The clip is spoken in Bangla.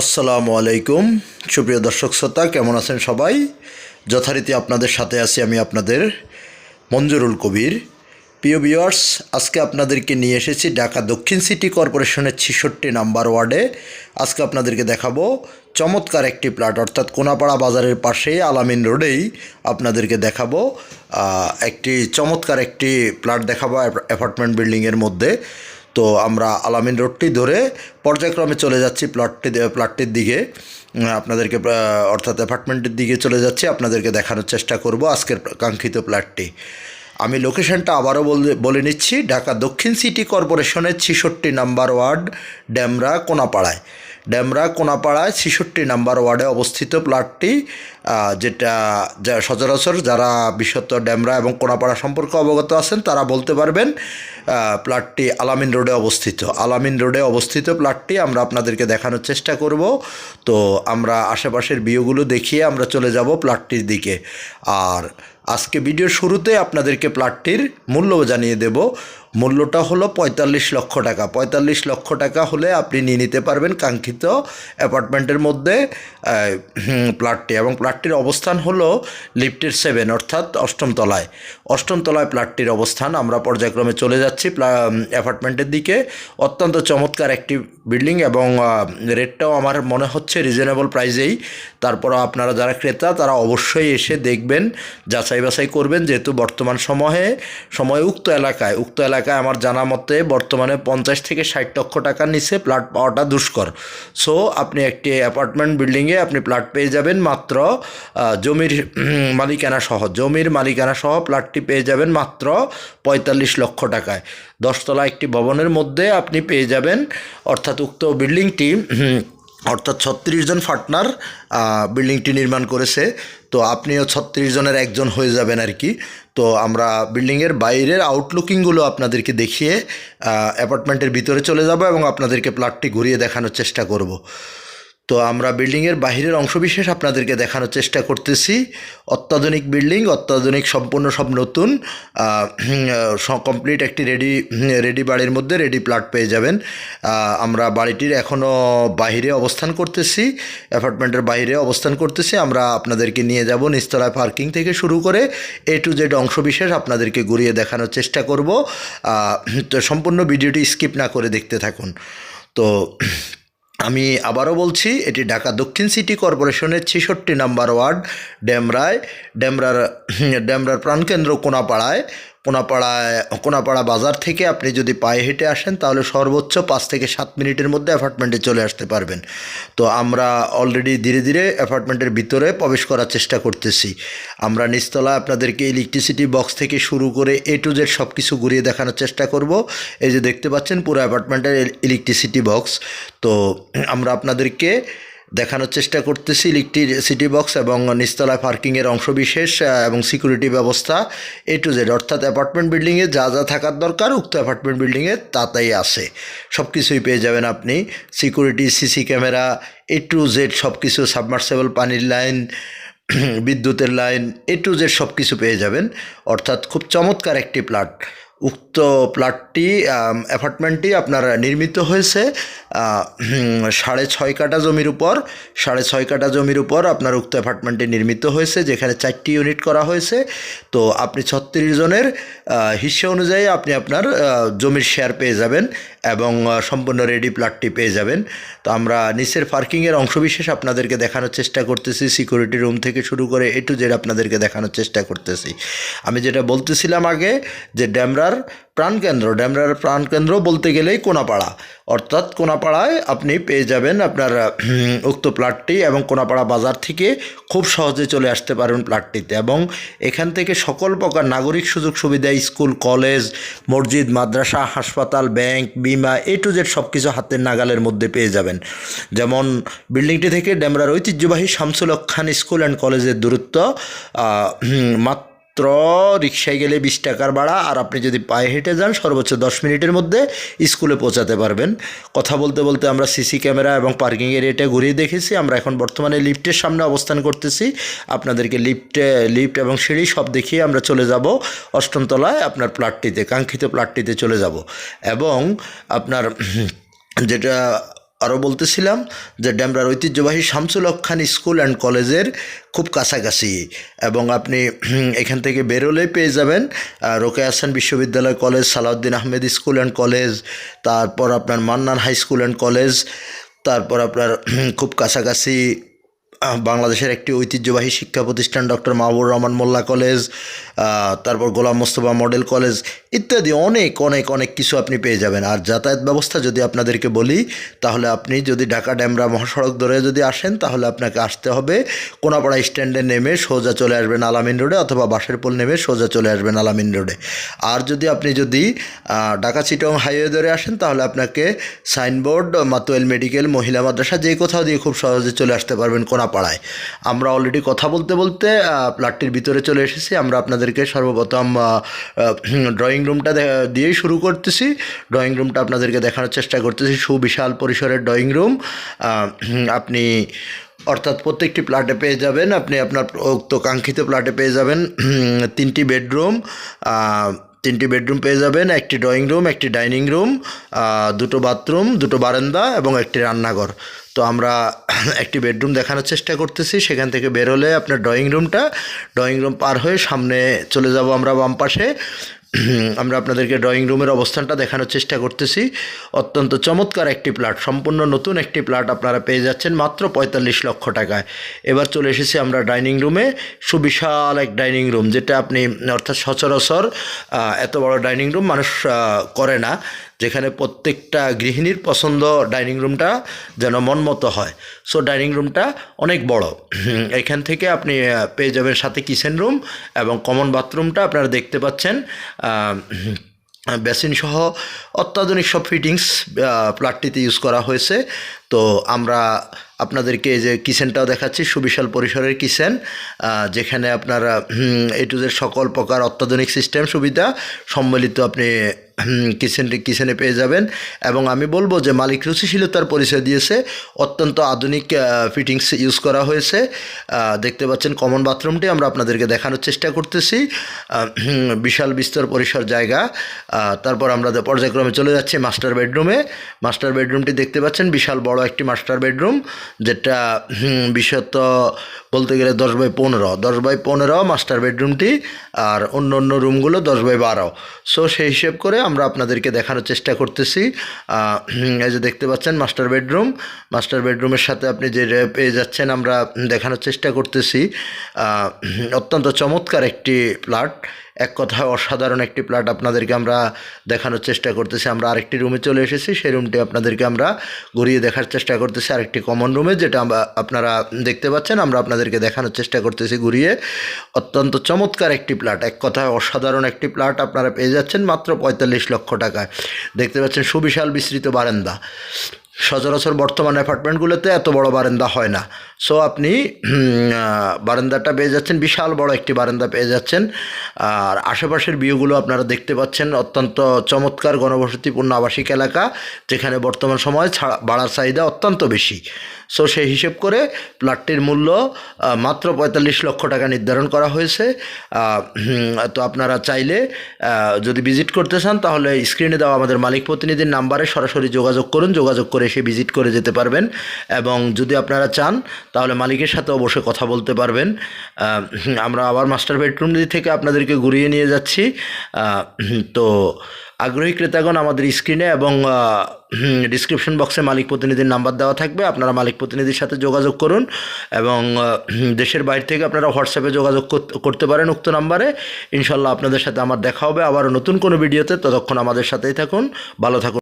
আসসালামু আলাইকুম। সুপ্রিয় দর্শক শ্রোতা, কেমন আছেন সবাই? যথারীতি আপনাদের সাথে আছি আমি আপনাদের মঞ্জুরুল কবির। প্রিয় ভিউয়ার্স আজকে আপনাদেরকে নিয়ে এসেছি ঢাকা দক্ষিণ সিটি কর্পোরেশনের ছেষট্টি নাম্বার ওয়ার্ডে। আজকে আপনাদেরকে দেখাবো চমৎকার একটি প্লাট, অর্থাৎ কোনাপাড়া বাজারের পাশেই আলামিন রোডেই আপনাদেরকে দেখাবো। একটি চমৎকার একটি প্লাট দেখাবো অ্যাপার্টমেন্ট বিল্ডিংয়ের মধ্যে। তো আমরা আলামিন রোডটি ধরে পর্যায়ক্রমে চলে যাচ্ছি প্লটটি প্লটটির দিকে। আপনাদেরকে অর্থাৎ অ্যাপার্টমেন্টের দিকে চলে যাচ্ছি। আপনাদেরকে দেখানোর চেষ্টা করব আজকের কাঙ্ক্ষিত প্লটটি। আমি লোকেশনটা আবারও বলে বলে নিচ্ছি, ঢাকা দক্ষিণ সিটি কর্পোরেশনের ছিষট্টি নাম্বার ওয়ার্ড ড্যামরা কোনাপাড়ায়। ড্যামরা কোনাপাড়ায় ছিষট্টি নাম্বার ওয়ার্ডে অবস্থিত প্লাটটি যেটা যা সচরাচর যারা বিশেষত ড্যামরা এবং কোনাপাড়া সম্পর্কে অবগত আছেন, তারা বলতে পারবেন প্লাটটি আলামিন রোডে অবস্থিত। আলামিন রোডে অবস্থিত প্লাটটি আমরা আপনাদেরকে দেখানোর চেষ্টা করব। তো আমরা আশেপাশের ভিউগুলো দেখিয়ে আমরা চলে যাব প্লাটটির দিকে। আর আজকে ভিডিওর শুরুতে আপনাদেরকে প্লাটটির মূল্য জানিয়ে দেব। মূল্যটা হলো পঁয়তাল্লিশ লক্ষ টাকা। পঁয়তাল্লিশ লক্ষ টাকা হলে আপনি নিয়ে নিতে পারবেন কাঙ্ক্ষিত অ্যাপার্টমেন্টের মধ্যে প্লাটটি। এবং প্লাটটির অবস্থান হলো লিফটের সেভেন অর্থাৎ অষ্টম তলায়। অষ্টম তলায় প্লাটটির অবস্থান। আমরা পর্যায়ক্রমে চলে যাচ্ছি অ্যাপার্টমেন্টের দিকে। অত্যন্ত চমৎকার একটি বিল্ডিং এবং রেটটাও আমার মনে হচ্ছে রিজনেবল প্রাইজেই তারপর আপনারা যারা ক্রেতা, তারা অবশ্যই এসে দেখবেন যাচাই বাছাই করবেন, যেহেতু বর্তমান সময়ে, সময় উক্ত এলাকায়। উক্ত এলাকায় আমার জানা মতে বর্তমানে পঞ্চাশ থেকে ষাট লক্ষ টাকার নিচে প্লাট পাওয়াটা দুষ্কর। সো আপনি একটি অ্যাপার্টমেন্ট বিল্ডিংয়ে আপনি প্লাট পেয়ে যাবেন মাত্র জমির মালিকানা সহ। জমির মালিকানা সহ প্লাটটি পেয়ে যাবেন মাত্র পঁয়তাল্লিশ লক্ষ টাকায়। দশতলা একটি ভবনের মধ্যে আপনি পেয়ে যাবেন, অর্থাৎ উক্ত বিল্ডিংটি অর্থাৎ ছত্রিশ জন পার্টনার বিল্ডিংটি নির্মাণ করেছে। তো আপনিও ছত্রিশ জনের একজন হয়ে যাবেন আর কি। তো আমরা বিল্ডিংয়ের বাইরের আউটলুকিংগুলো আপনাদেরকে দেখিয়ে অ্যাপার্টমেন্টের ভিতরে চলে যাব এবং আপনাদেরকে প্লাটটি ঘুরিয়ে দেখানোর চেষ্টা করব। তো আমরা বিল্ডিংয়ের বাহিরের অংশবিশেষ আপনাদেরকে দেখানোর চেষ্টা করতেছি। অত্যাধুনিক বিল্ডিং অত্যাধুনিক সম্পূর্ণ সব নতুন। কমপ্লিট একটি রেডি রেডি বাড়ির মধ্যে রেডি প্লাট পেয়ে যাবেন। আমরা বাড়িটির এখনও বাইরে অবস্থান করতেছি অ্যাপার্টমেন্টের বাইরে অবস্থান করতেছি। আমরা আপনাদেরকে নিয়ে যাব নিস্তলায় পার্কিং থেকে শুরু করে এ টু জেড অংশবিশেষ আপনাদেরকে ঘুরিয়ে দেখানোর চেষ্টা করব। তো সম্পূর্ণ ভিডিওটি স্কিপ না করে দেখতে থাকুন। তো আমি আবারও বলছি, এটি ঢাকা দক্ষিণ সিটি কর্পোরেশনের ছেষট্টি নাম্বার ওয়ার্ড ড্যামরায় ড্যামরার ড্যামরার প্রাণকেন্দ্র কোনাপাড়ায়। কোনাপাড়ায় কোনাপাড়া বাজার থেকে আপনি যদি পায়ে হেঁটে আসেন, তাহলে সর্বোচ্চ পাঁচ থেকে সাত মিনিটের মধ্যে অ্যাপার্টমেন্টে চলে আসতে পারবেন। তো আমরা অলরেডি ধীরে ধীরে অ্যাপার্টমেন্টের ভিতরে প্রবেশ করার চেষ্টা করতেছি। আমরা নিচতলা আপনাদেরকে ইলেকট্রিসিটি বক্স থেকে শুরু করে এ টু জেড সব কিছু ঘুরিয়ে দেখানোর চেষ্টা করব। এই যে দেখতে পাচ্ছেন, পুরো অ্যাপার্টমেন্টের ইলেকট্রিসিটি বক্স তো আমরা আপনাদেরকে দেখানোর চেষ্টা করতেছি ইলেকট্রিসিটি বক্স এবং নিচতলায় পার্কিংয়ের অংশবিশেষ এবং সিকিউরিটি ব্যবস্থা এ টু জেড অর্থাৎ অ্যাপার্টমেন্ট বিল্ডিংয়ে যা যা থাকার দরকার, উক্ত অ্যাপার্টমেন্ট বিল্ডিংয়ে তা তাই আছে। সব কিছুই পেয়ে যাবেন আপনি। Security, CC camera A to Z সব কিছু সাবমার্সেবল পানির লাইন, বিদ্যুতের লাইন এ টু জেড সব কিছু পেয়ে যাবেন। অর্থাৎ খুব চমৎকার একটি প্লাট। উক্ত প্লাটটি অ্যাপার্টমেন্টটি আপনার নির্মিত হয়েছে সাড়ে ছয় কাটা জমির উপর। সাড়ে ছয় কাটা জমির উপর আপনার উক্ত অ্যাপার্টমেন্টটি নির্মিত হয়েছে, যেখানে চারটি ইউনিট করা হয়েছে। তো আপনি ছত্রিশ জনের হিস্সা অনুযায়ী আপনি আপনার জমির শেয়ার পেয়ে যাবেন এবং সম্পূর্ণ রেডি প্লাটটি পেয়ে যাবেন। তো আমরা নিচের পার্কিংয়ের অংশবিশেষ আপনাদেরকে দেখানোর চেষ্টা করতেছি সিকিউরিটি রুম থেকে শুরু করে এ টু জেড আপনাদেরকে দেখানোর চেষ্টা করতেছি। আমি যেটা বলতেছিলাম আগে, যে ড্যামরার প্রাণকেন্দ্র ড্যামরার প্রাণকেন্দ্র বলতে গেলেই কোনাপাড়া। অর্থাৎ কোনাপাড়ায় আপনি পেয়ে যাবেন আপনার উক্ত প্লাটটি এবং কোনাপাড়া বাজার থেকে খুব সহজে চলে আসতে পারবেন প্লাটটিতে এবং এখান থেকে সকল প্রকার নাগরিক সুযোগ সুবিধা স্কুল কলেজ মসজিদ মাদ্রাসা হাসপাতাল ব্যাংক বিমা এ টু জেড সব কিছু হাতের নাগালের মধ্যে পেয়ে যাবেন। যেমন বিল্ডিংটি থেকে ড্যামরার ঐতিহ্যবাহী শামসুল খান স্কুল অ্যান্ড কলেজের দূরত্ব হুম, মাত্র রিক্সায় গেলে বিশ টাকার ভাড়া, আর আপনি যদি পায়ে হেঁটে যান, সর্বোচ্চ দশ মিনিটের মধ্যে স্কুলে পৌঁছাতে পারবেন। কথা বলতে বলতে আমরা সিসি ক্যামেরা এবং পার্কিং এরিয়াটা ঘুরিয়ে দেখেছি। আমরা এখন বর্তমানে লিফটের সামনে অবস্থান করতেছি। আপনাদেরকে লিফটে, লিফট এবং সিঁড়ি সব দেখিয়ে আমরা চলে যাব অষ্টম তলায় আপনার প্লাটটিতে, কাঙ্ক্ষিত প্লাটটিতে চলে যাব। এবং আপনার যেটা আরও বলতেছিলাম যে ড্যামরার ঐতিহ্যবাহী শামসুল খান স্কুল অ্যান্ড কলেজের খুব কাছাকাছি এবং আপনি এখান থেকে বেরোলেই পেয়ে যাবেন রোকে হাসান বিশ্ববিদ্যালয় college, Salauddin Ahmed school and college, তারপর আপনার Mannan high school and college, তারপর আপনার খুব কাছাকাছি বাংলাদেশের একটি ঐতিহ্যবাহী শিক্ষা প্রতিষ্ঠান ডক্টর মাহবুর রহমান মোল্লা কলেজ তারপর গোলাম মোস্তফা মডেল কলেজ ইত্যাদি অনেক অনেক অনেক কিছু আপনি পেয়ে যাবেন। আর যাতায়াত ব্যবস্থা যদি আপনাদেরকে বলি, তাহলে আপনি যদি ঢাকা ড্যামরা মহাসড়ক ধরে যদি আসেন, তাহলে আপনাকে আসতে হবে। কোনাপাড়া স্ট্যান্ডে নেমে সোজা চলে আসবেন আলামিন রোডে, অথবা বাসের পোল নেমে সোজা চলে আসবেন আলামিন রোডে। আর যদি আপনি যদি ঢাকা চিটং হাইওয়ে ধরে আসেন, তাহলে আপনাকে সাইনবোর্ড, মাতুয়েল মেডিকেল, মহিলা মাদ্রাসা, যে কোথাও দিয়ে খুব সহজে চলে আসতে পারবেন কোনাপাড়ায়। আমরা অলরেডি কথা বলতে বলতে প্লাটটির ভিতরে চলে এসেছি। আমরা আপনাদেরকে সর্বপ্রথম ড্রয়িং রুমটা দিয়েই শুরু করতেছি। ড্রয়িং রুমটা আপনাদেরকে দেখানোর চেষ্টা করতেছি। সুবিশাল পরিসরের ড্রয়িং রুম আপনি অর্থাৎ প্রত্যেকটি প্লাটে পেয়ে যাবেন। আপনি আপনার উক্ত কাঙ্ক্ষিত প্লাটে পেয়ে যাবেন তিনটি বেডরুম তিনটি বেডরুম পেয়ে যাবেন। একটি ড্রয়িং রুম একটি ডাইনিং রুম দুটো বাথরুম দুটো বারান্দা এবং একটি রান্নাঘর। তো আমরা একটি বেডরুম দেখানোর চেষ্টা করতেছি। সেখান থেকে বেরোলে আপনার ড্রয়িং রুমটা ড্রয়িং রুম পার হয়ে সামনে চলে যাব আমরা বাম পাশে। আমরা আপনাদেরকে ড্রয়িং রুমের অবস্থানটা দেখানোর চেষ্টা করতেছি। অত্যন্ত চমৎকার একটি প্লাট সম্পূর্ণ নতুন একটি প্লাট আপনারা পেয়ে যাচ্ছেন মাত্র পঁয়তাল্লিশ লক্ষ টাকায়। এবার চলে এসেছি আমরা ডাইনিং রুমে সুবিশাল এক ডাইনিং রুম যেটা আপনি অর্থাৎ সচরাচর এত বড় ডাইনিং রুম মানুষ করে না। যেখানে প্রত্যেকটা গৃহিণীর পছন্দ ডাইনিং রুমটা যেন মন মতো হয়। সো ডাইনিং রুমটা অনেক বড়। এখান থেকে আপনি পেয়ে যাবেন সাথে কিচেন রুম এবং কমন বাথরুমটা আপনারা দেখতে পাচ্ছেন। বেসিন সহ অত্যাধুনিক সব ফিটিংস প্লাটটিতে ইউজ করা হয়েছে। তো আমরা আপনাদেরকে যে কিচেনটাও দেখাচ্ছি, সুবিশাল পরিসরের কিচেন যেখানে আপনারা এ টু জেড সকল প্রকার অত্যাধুনিক সিস্টেম সুবিধা সম্মিলিত আপনি কিচেনটি কিচেনে পেয়ে যাবেন। এবং আমি বলব যে মালিক রুচিশীলতার পরিচয় দিয়েছে। অত্যন্ত আধুনিক ফিটিংস ইউজ করা হয়েছে। দেখতে পাচ্ছেন কমন বাথরুমটি আমরা আপনাদেরকে দেখানোর চেষ্টা করতেছি। বিশাল বিস্তর পরিসর জায়গা। তারপর আমরা পর্যায়ক্রমে চলে যাচ্ছি মাস্টার বেডরুমে মাস্টার বেডরুমটি দেখতে পাচ্ছেন, বিশাল বড় একটি মাস্টার বেডরুম যেটা বিশেষত বলতে গেলে দশ বাই পনেরো। দশ বাই পনেরো মাস্টার বেডরুমটি আর অন্য অন্য রুমগুলো দশ বাই বারো। সো সেই হিসেব করে আমরা আপনাদেরকে দেখানোর চেষ্টা করতেছি। এই যে দেখতে পাচ্ছেন, মাস্টার বেডরুম। মাস্টার বেডরুমের সাথে আপনি যে পেয়ে যাচ্ছেন, আমরা দেখানোর চেষ্টা করতেছি। অত্যন্ত চমৎকার একটি ফ্ল্যাট। এক কথায় অসাধারণ একটি প্লাট আপনাদেরকে আমরা দেখানোর চেষ্টা করতেছি। আমরা আরেকটি রুমে চলে এসেছি। সেই রুমটি আপনাদেরকে আমরা ঘুরিয়ে দেখার চেষ্টা করতেছি। আরেকটি কমন রুমে যেটা আপনারা দেখতে পাচ্ছেন, আমরা আপনাদেরকে দেখানোর চেষ্টা করতেছি ঘুরিয়ে। অত্যন্ত চমৎকার একটি প্লাট, এক কথায় অসাধারণ একটি প্লাট আপনারা পেয়ে যাচ্ছেন মাত্র পঁয়তাল্লিশ লক্ষ টাকায়। দেখতে পাচ্ছেন সুবিশাল বিস্তৃত বারান্দা। সচরাচর বর্তমান অ্যাপার্টমেন্টগুলোতে এত বড় বারান্দা হয় না। সো আপনি বারান্দাটা পেয়ে যাচ্ছেন, বিশাল বড় একটি বারান্দা পেয়ে যাচ্ছেন। আর আশেপাশের ভিউগুলো আপনারা দেখতে পাচ্ছেন, অত্যন্ত চমৎকার গণবসতিপূর্ণ আবাসিক এলাকা, যেখানে বর্তমান সময়ে ছাড়া বাড়ার চাহিদা অত্যন্ত বেশি। সো সেই হিসেব করে প্লাটটির মূল্য মাত্র পঁয়তাল্লিশ লক্ষ টাকা নির্ধারণ করা হয়েছে। তো আপনারা চাইলে যদি ভিজিট করতে চান, তাহলে স্ক্রিনে দেওয়া আমাদের মালিক প্রতিনিধির নাম্বারে সরাসরি যোগাযোগ করুন। যোগাযোগ করে সে ভিজিট করে যেতে পারবেন। এবং যদি আপনারা চান তাহলে মালিকের সাথে অবশ্যই কথা বলতে পারবেন। আমরা আবার মাস্টার বেডরুম থেকে আপনাদেরকে ঘুরিয়ে নিয়ে যাচ্ছি। তো আগ্রহী ক্রেতাগণ আমাদের স্ক্রিনে এবং ডিসক্রিপশন বক্সে মালিক প্রতিনিধির নাম্বার দেওয়া থাকবে। আপনারা মালিক প্রতিনিধির সাথে যোগাযোগ করুন এবং দেশের বাইরে থেকে আপনারা হোয়াটসঅ্যাপে যোগাযোগ করতে পারেন উক্ত নাম্বারে। ইনশাল্লাহ আপনাদের সাথে আমার দেখা হবে। আবার নতুন কোনো ভিডিওতে। ততক্ষণ আমাদের সাথেই থাকুন। ভালো থাকুন।